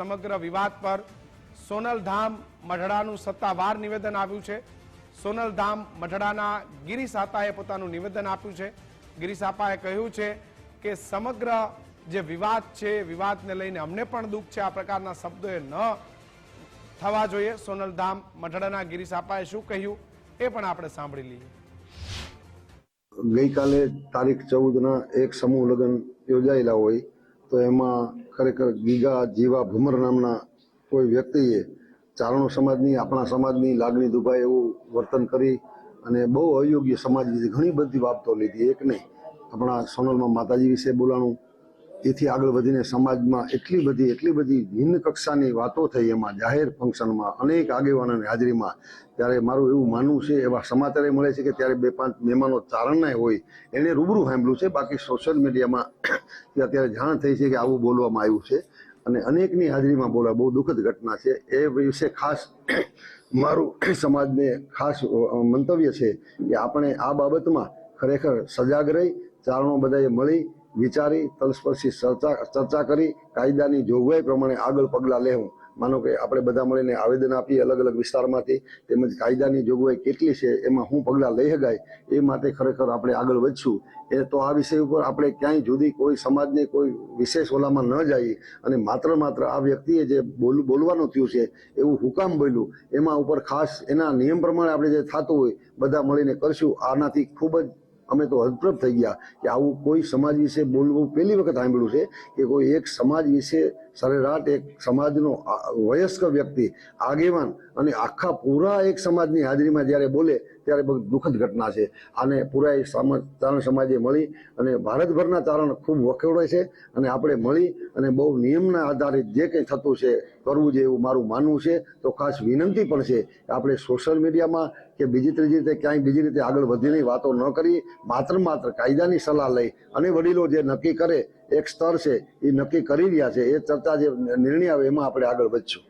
સમગ્ર વિવાદ પર સોનલધામ મઢડાનું સત્તાવાર નિવેદન આવ્યું છે. સોનલધામ મઢડાના ગિરીશ પોતાનું નિવેદન આપ્યું છે. ગિરીશ આપાએ કહ્યું છે કે સમગ્ર જે વિવાદ છે, વિવાદને લઈને અમને પણ દુઃખ છે. આ પ્રકારના શબ્દોએ ન થવા જોઈએ. સોનલધામ મઢડાના ગિરીશ શું કહ્યું એ પણ આપણે સાંભળી લઈએ. ગઈકાલે તારીખ ચૌદના એક સમૂહ લગ્ન યોજાયેલા હોય. તો એમાં ખરેખર ગીગા જીવા ભૂમર નામના કોઈ વ્યક્તિએ ચારણો સમાજની, આપણા સમાજની લાગણી દુભાય એવું વર્તન કરી અને બહુ અયોગ્ય સમાજ વિશે ઘણી બધી બાબતો લીધી. એક નહીં, આપણા સોનલમાં માતાજી વિશે બોલાણું એથી આગળ વધીને સમાજમાં એટલી બધી એટલી બધી ભિન્ન કક્ષાની વાતો થઈ. એમાં જાહેર ફંક્શનમાં અનેક આગેવાનોની હાજરીમાં ત્યારે મારું એવું માનવું છે, એવા સમાચારે મળે છે કે ત્યારે બે પાંચ મહેમાનો ચારણના હોય, એને રૂબરૂ સાંભળ્યું છે. બાકી સોશિયલ મીડિયામાં અત્યારે જાણ થઈ છે કે આવું બોલવામાં આવ્યું છે. અને અનેકની હાજરીમાં બોલા, બહુ દુઃખદ ઘટના છે. એ વિશે ખાસ મારું સમાજને ખાસ મંતવ્ય છે કે આપણે આ બાબતમાં ખરેખર સજાગ રહી, ચારણો બધાએ મળી વિચારી, તલસ્પર્શી ચર્ચા ચર્ચા કરી, કાયદાની જોગવાઈ પ્રમાણે આગળ પગલાં લેવું. માનો કે આપણે બધા મળીને આવેદન આપીએ અલગ અલગ વિસ્તારમાંથી, તેમજ કાયદાની જોગવાઈ કેટલી છે, એમાં હું પગલાં લઈ શકાય એ માટે ખરેખર આપણે આગળ વધશું. એ તો આ વિષય ઉપર આપણે ક્યાંય જુદી કોઈ સમાજને કોઈ વિશેષ ઓલામાં ન જઈએ અને માત્ર માત્ર આ વ્યક્તિએ જે બોલ બોલવાનું થયું છે, એવું હુકામ બોલ્યું, એમાં ઉપર ખાસ એના નિયમ પ્રમાણે આપણે જે થતું હોય, બધા મળીને કરશું. આનાથી ખૂબ જ અમે તો હદપ્રભ થઈ ગયા કે આવું કોઈ સમાજ વિશે બોલવું પહેલી વખત સાંભળ્યું છે કે કોઈ એક સમાજ વિશે સરેરાટ એક સમાજનો વયસ્ક વ્યક્તિ, આગેવાન અને આખા પૂરા એક સમાજની હાજરીમાં જ્યારે બોલે ત્યારે બહુ દુઃખદ ઘટના છે. આને પૂરા એ ચારણ સમાજે મળી અને ભારતભરના ચારણ ખૂબ વખોડે છે અને આપણે મળી અને બહુ નિયમના આધારે જે કંઈ થતું છે, કરવું જોઈએ એવું મારું માનવું છે. તો ખાસ વિનંતી પણ છે કે આપણે સોશિયલ મીડિયામાં કે બીજી ત્રીજી રીતે ક્યાંય બીજી રીતે આગળ વધીને વાતો ન કરી, માત્ર માત્ર કાયદાની સલાહ લઈ અને વડીલો જે નક્કી કરે એક સ્તર છે, એ નક્કી કરી રહ્યા છે, એ ચર્ચા જે નિર્ણય આવે એમાં આપણે આગળ વધશું.